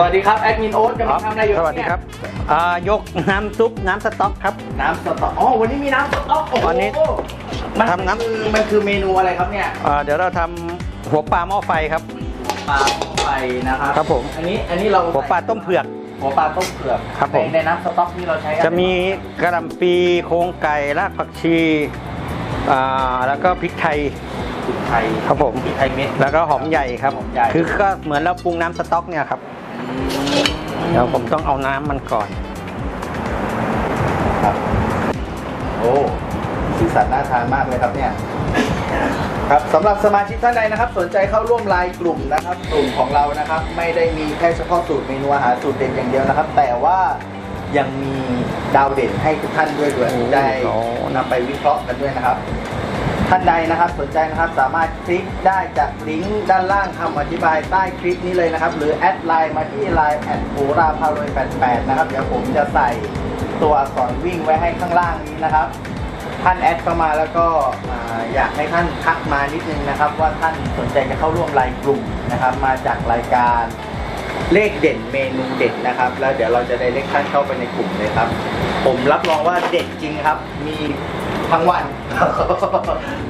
สวัสดีครับแอดมินโอ๊ตกำลังทำอะไรอยู่สวัสดีครับอ่ายกน้ำซุปน้ำสต๊อกครับ น้ำสต๊อกอ๋อวันนี้มีน้ำสต๊อกโอ้โหวันนี้มันทำน้ำคือมันคือเมนูอะไรครับเนี่ยอ่าเดี๋ยวเราทำหัวปลาหม้อไฟครับปลาไฟนะครับครับผมอันนี้อันนี้เราหัวปลาต้มเผือกหัวปลาต้มเผือกครับผมในในน้ำสต๊อกที่เราใช้อไรจะมีกระหล่ำปีโครงไก่รากผักชีอ่าแล้วก็พริกไทยพริกไทยครับผมพริกไทยเม็ดแล้วก็หอมใหญ่ครับหอมใหญ่คือก็เหมือนเราปรุงน้ำสต๊อกเนี่ยครับ เดี๋ยวผมต้องเอาน้ำมันก่อน ครับ โอ้สีสันน่าทานมากเลยครับเนี่ยครับสำหรับสมาชิกท่านใดนะครับ สนใจเข้าร่วมไลน์กลุ่มนะครับ กลุ่มของเรานะครับ ไม่ได้มีแค่เฉพาะสูตรเมนูอาหารสูตรเด็ดอย่างเดียวนะครับ แต่ว่ายังมีดาวเด่นให้ทุกท่านด้วยด้วยโอ้ได้โอ้นำไปวิเคราะห์กันด้วยนะครับ ท่านใดนะครับสนใจนะครับสามารถคลิกได้จากลิงก์ด้านล่างคำอธิบายใต้คลิปนี้เลยนะครับ หรือแอดไลน์มาที่ไลน์แอดโหราพารวย88นะครับเดี๋ยวผมจะใส่ตัวอักษรวิ่งไว้ให้ข้างล่างนี้นะครับ ท่านแอดเข้ามาแล้วก็อ่าอยากให้ท่านทักมานิดนึงนะครับ ว่าท่านสนใจจะเข้าร่วมไลน์กลุ่มนะครับ มาจากรายการเลขเด่นเมนูเด็ดนะครับ แล้วเดี๋ยวเราจะได้เลขท่านเข้าไปในกลุ่มเลยครับ ผมรับรองว่าเด็ดจริงครับ มี ทั้งวัน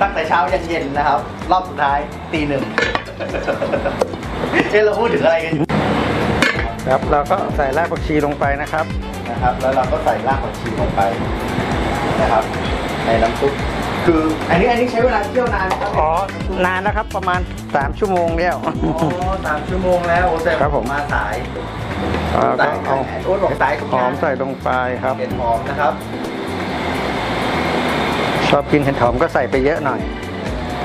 ตั้งแต่เช้ายันเย็นนะครับ รอบสุดท้ายตีหนึ่งเอ้เราพูดถึงอะไรกันอยู่ครับเราก็ใส่รากผักชีลงไปนะครับ นะครับ แล้วเราก็ใส่รากผักชีลงไปนะครับ ในน้ำซุปคืออันนี้อันนี้ใช้เวลาเคี่ยวนานไหมครับอ๋อนานแล้วครับประมาณ 3 ชั่วโมงแล้วอ๋อสามชั่วโมงแล้วโอ้แต่ครับผมมาสายแล้วก็สายเอาโอ๊ตบอกสายทุกหงาอนมใส่ลงไปครับเห็ดหอมนะครับ ชอบกินเห็ดหอมก็ใส่ไปเยอะหน่อย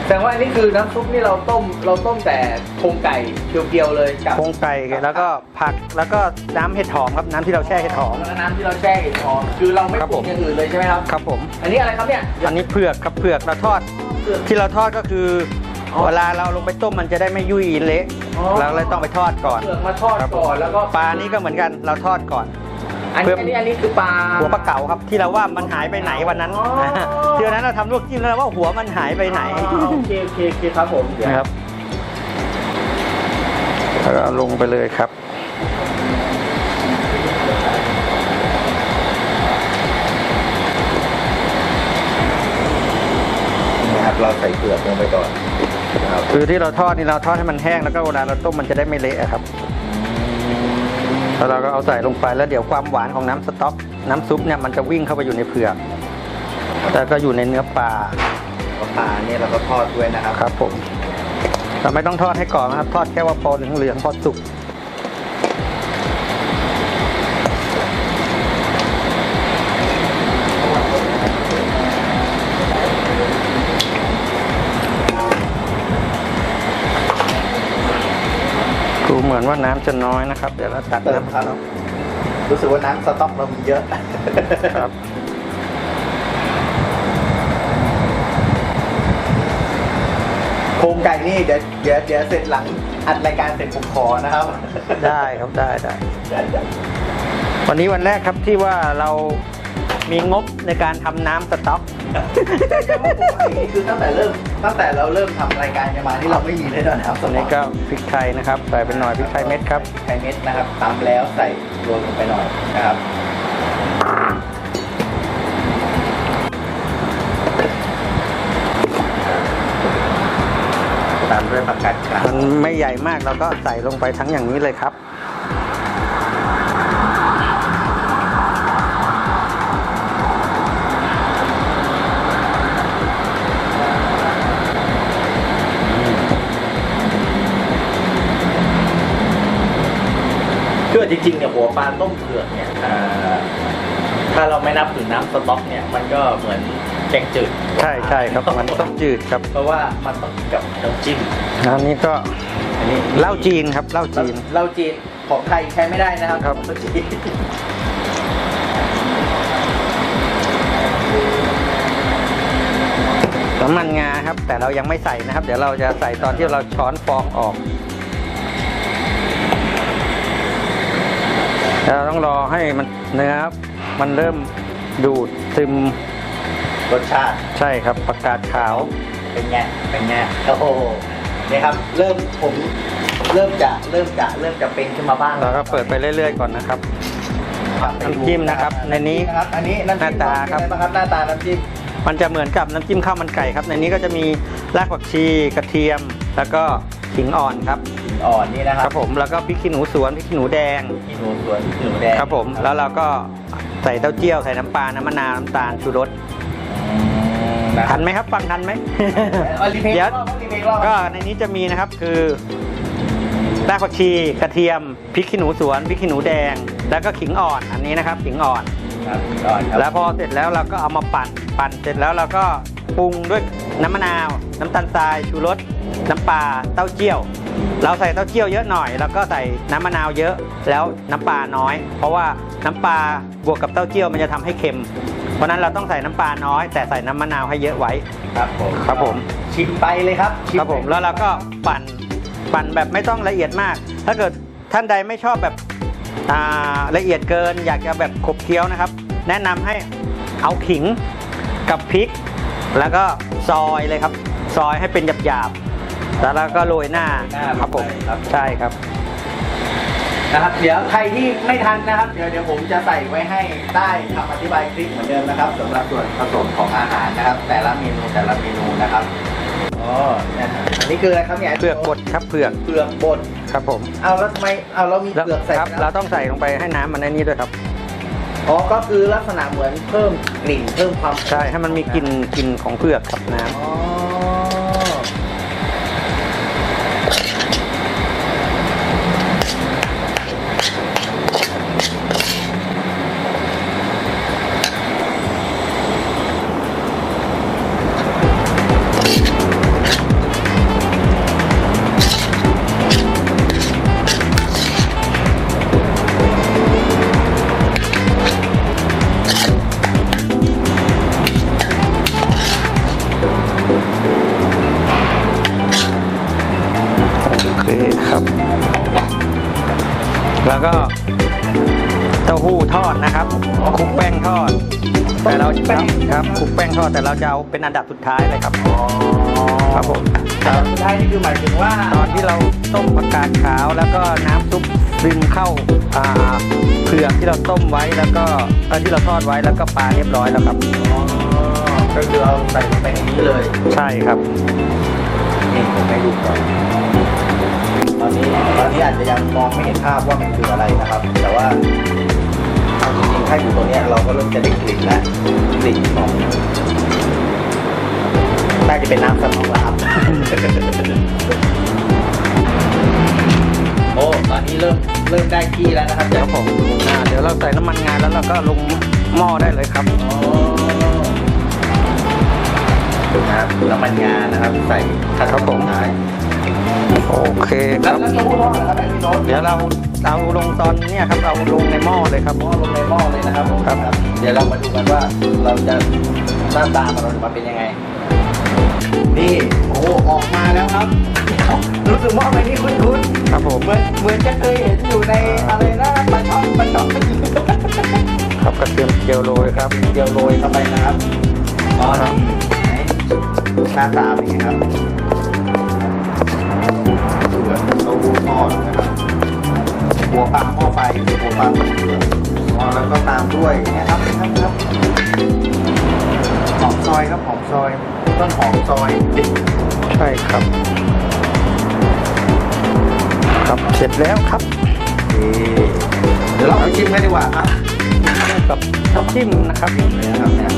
แสดงว่าอันนี้คือน้ำซุปนี่เราต้มเราต้มแต่โครงไก่เพียวๆเลยกับโครงไก่แล้วก็ผักแล้วก็น้ำเห็ดหอมครับน้ำที่เราแช่เห็ดหอมแล้วน้ำที่เราแช่เห็ดหอมคือเราไม่ครับปรุผงมอย่างอื่นเลยใช่ไหมครับ ครับผม อันนี้อะไรครับเนี่ยอันนี้เผือกครับเผือกเราทอดเผือกที่เราทอดก็คือออเวลาเราลงไปต้มมันจะได้ไม่ยุ่ยเละอ๋อเราเลยต้องไปทอดก่อนเผือกมาทอดครับผมก่อนแล้วก็ปลานี่ก็เหมือนกันเราทอดก่อน อันเพื่นี้ออันนี้อันนี้คือปลา หัวปลาเก๋าครับที่เราว่ามันหายไปไหนวันนั้นอ๋อที่วันนั้นเราทำลวกจิ้มแล้วเราว่าหัวมันหายไปไหนอ๋อโอเคโอเคโอเคครับผมเดี๋ยวนะครับแล้วก็เอาลงไปเลยครับ นะครับเราใส่เปลือกลงไปก่อนนะครับคือที่เราทอดนี่เราทอดให้มันแห้งแล้วก็เวลาเราต้มมันจะได้ไม่เละอะครับ แล้วเราก็เอาใส่ลงไปแล้วเดี๋ยวความหวานของน้ำสต๊อก น้ำซุปเนี่ยมันจะวิ่งเข้าไปอยู่ในเผือกแล้วก็อยู่ในเนื้อปลาปลาเนี่ยเราก็ทอดด้วยนะครับครับผมเราไม่ต้องทอดให้ก่อนนะครับ ทอดแค่ว่าพอเหลืองๆพอสุก ดูเหมือนว่าน้ำจะน้อยนะครับ เดี๋ยวเราตัดเติมน้ำครับ รู้สึกว่าน้ำสต๊อกเรามีเยอะ ครับ โครงไก่นี่เดี๋ยวเดี๋ยวเดี๋ยวเสร็จหลังอัดรายการเสร็จผมขอนะครับ ได้ครับได้ได้ วันนี้วันแรกครับที่ว่าเรามีงบในการทำน้ำสต๊อกนี่ คือตั้งแต่เริ่มตั้งแต่เราเริ่มทำรายการกันมานี่เราไม่มีเลยนะครับตัวนี้ก็พริกไทยนะครับ ใส่เป็นหน่อยพริกไทยเม็ดครับไข่เม็ดนะครับตำแล้วใส่โรยลงไปหน่อยนะครับตามด้วยผักกาดขาวมันไม่ใหญ่มากเราก็ใส่ลงไปทั้งอย่างนี้เลยครับ จริงๆเนี่ยหัวปลาต้มเผือกเนี่ยอ่าถ้าเราไม่นับถึงน้ำสต๊อกเนี่ยมันก็เหมือนแกงจืดใช่ใช่ครับมันต้องจืดครับ เพราะว่ามันต้องกับน้ำจิ้มอันนี้ก็อันนี้เหล้าจีนครับเหล้าจีนเหล้าจีนของไทยใช้ไม่ได้นะครับครับเหล้าจีนน้ำมันงาครับ แต่เรายังไม่ใส่นะครับ เดี๋ยวเราจะใส่ตอนที่เราช้อนฟองออก เราต้องรอให้มันเนื้อมันเริ่มดูดซึมรสชาติ ใช่ครับประกาศขาว เป็นไง เป็นไง โอ้โหเนี่ยครับ เริ่มผมเริ่มจะเริ่มจะเริ่มจะเป็นขึ้นมาบ้างเราก็เปิดไปเรื่อย ๆ ก่อนนะครับครับ น้ำจิ้มนะครับ ในนี้นะครับ อันนี้น้ำจิ้มหน้าตาครับเป็นไงงครับ หน้าตาน้ำจิ้ม มันจะเหมือนกับน้ำจิ้มข้าวมันไก่ครับ ในนี้ก็จะมีรากผักชีกระเทียม แล้วก็ขิงอ่อนครับ อ่อนนี่นะคครัรับบผมแล้วก็พริกขี้หนูสวนพริกขี้หนูแดงมีหนูสวนมีหนูแดงครับผมแล้วเราก็ใส่เต้าเจี้ยวใส่น้ำปลาน้ำมะนาวน้ำตาลชูรสอืมนะคทัรับนไหมครับฟังทันไหม เอารีเพลย์เดี๋ยว รอบครับรีเพลย์รอบก็ในนี้จะมีนะครับคือรากผักชีกระเทียมพริกขี้หนูสวนพริกขี้หนูแดง แล้วก็ขิงอ่อนอันนี้นะครับขิงอ่อน ครับอ่อนครับแล้วพอเสร็จแล้วเราก็เอามาปั่นปั่นเสร็จแล้วเราก็ปรุงด้วยน้ำมะนาว น้ำตาลทรายชูรสน้ำปลาเต้าเจี้ยว เราใส่เต้าเจี้ยวเยอะหน่อย แล้วก็ใส่น้ำมะนาวเยอะ แล้วน้ำปลาน้อย เพราะว่าน้ำปลาบวกกับเต้าเจี้ยวมันจะทำให้เค็ม เพราะฉะนั้นเราต้องใส่น้ำปลาน้อย แต่ใส่น้ำมะนาวให้เยอะไว้ ครับผมครับผม ชิมไปเลยครับชิครับผมแล้วเราก็ปั่นปั่นแบบไม่ต้องละเอียดมาก ถ้าเกิดท่านใดไม่ชอบแบบอ่าละเอียดเกิน อยากจะแบบขบเคี้ยวนะครับ แนะนำให้เอาขิงกับพริก แล้วก็ซอยเลยครับ ซอยให้เป็นหยาบๆ แล้วเราก็โรยหน้าครับผมครับ ใช่ครับ นะครับ เดี๋ยวใครที่ไม่ทันนะครับ เดี๋ยวเดี๋ยวผมจะใส่ไว้ให้ใต้คำอธิบายคลิปเหมือนเดิมนะครับสำหรับส่วนผสมของอาหารนะครับ แต่ละเมนูแต่ละเมนูนะครับอ๋อนะฮะอันนี้คืออะไรครับเนี่ยเปลือกบดครับเผือกเปลือกบดครับผมเอาแล้วทำไมเอาเรามีแล้วเปลือกใส่ครับนะเราต้องใส่ลงไปให้น้ำมันในนี้ด้วยครับ อ๋อก็คือลักษณะเหมือนเพิ่มกลิ่นเพิ่มความใช่ให้มันมีกลิ่นกลิ่นของเผือกกับน้ำ อ๋อ เคครับ แล้วก็เต้าหู้ทอดนะครับคลุกแป้งทอด แต่เราครับครับคลุกแป้งทอดแต่เราจะเอาเป็นอันดับสุดท้ายเลยครับอ๋อครับผมแต่สุดท้ายนี่คือหมายถึงว่าตอนที่เราต้มผักกาดขาวแล้วก็น้ำซุปซึมเข้าอ่าเผือกที่เราต้มไว้แล้วก็เอ่อที่เราทอดไว้แล้วก็ปลาเรียบร้อยแล้วครับอ๋อก็คือเอาใส่ลงไปในนี้เลย ใช่ครับนี่ผมให้ดูก่อนตอนนี้ ตอนนี้อาจจะยังมองไม่เห็นภาพว่ามันคืออะไรนะครับ แต่ว่าเอาจริงๆถ้าอยู่ตรงเนี้ยเราก็เริ่มจะได้กลิ่นแล้วกลิ่นของน่าจะเป็นน้ำสต๊อกแล้วครับโอ้ตอนนี้เริ่มเริ่มได้ที่แล้วนะครับครับผมอ่าเดี๋ยวเราใส่น้ำมันงานแล้วเราก็ลงหม้อได้เลยครับอ๋อนะครับน้ำมันงานะครับ ใส่ขั้นตอนสุดท้าย โอเคคแล้รัวบแล้วเต้าหู้ทอดนะครับพี่โน้ตเดี๋ยวเราเอาลงตอนเนี้ยครับเอาลงในหม้อเลยครับหม้อลงในหม้อเลยนะครับผมครับ เดี๋ยวเรามาดูกันว่าเราจะหน้าตามันออกมาเป็นยังไง นี่โอ้ออกมาแล้วครับ รู้สึกว่ามันนี่คุ้นครับผมๆเหมือนเหมือนจะเคยเห็นอยู่ในอะไรนะปลาช่อนปลาช่อนครับกระเทียมเจียวโรยครับเดียวโรยเข้าไปนะครับอ๋อนี่ไหนหน้าตาเป็นไงครับ วยนะครับท่านครับหอมซอยครับหอมซอยต้นหอมซอยใช่ครับ ครับเสร็จแล้วครับเดี๋ยวเราไปชิมกันดีกว่าครับกับน้ำจิ้มนะครับเลยนะครับเนี่ย